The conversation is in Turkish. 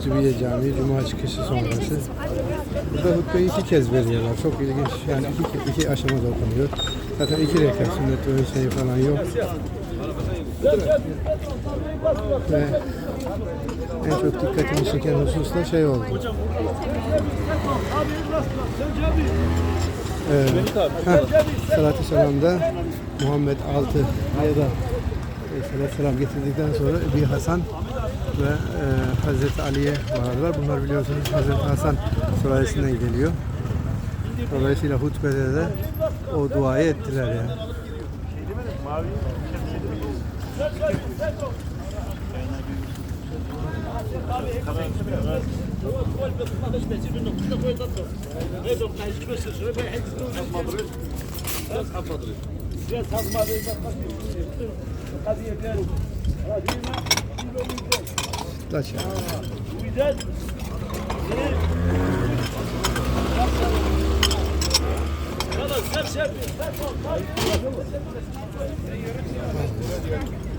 Zübiye Camii Cuma çıkışı sonrası. Burada hutbeyi iki kez veriyorlar. Çok ilginç. Yani iki, iki aşamada okunuyor. Zaten iki rekat sünnet öyle şey falan yok. Ve en çok dikkatimi çeken husus da şey oldu. Ee, heh, Salatü selamda Muhammed Altı ya da Aleyhisselatü selam getirdikten sonra bir Hasan ve e, Hazreti Ali'ye vardılar. Bunlar biliyorsunuz Hazreti Hasan sülalesinden geliyor. Dolayısıyla hutbede de o duayı ettiler yani. Kaç ya?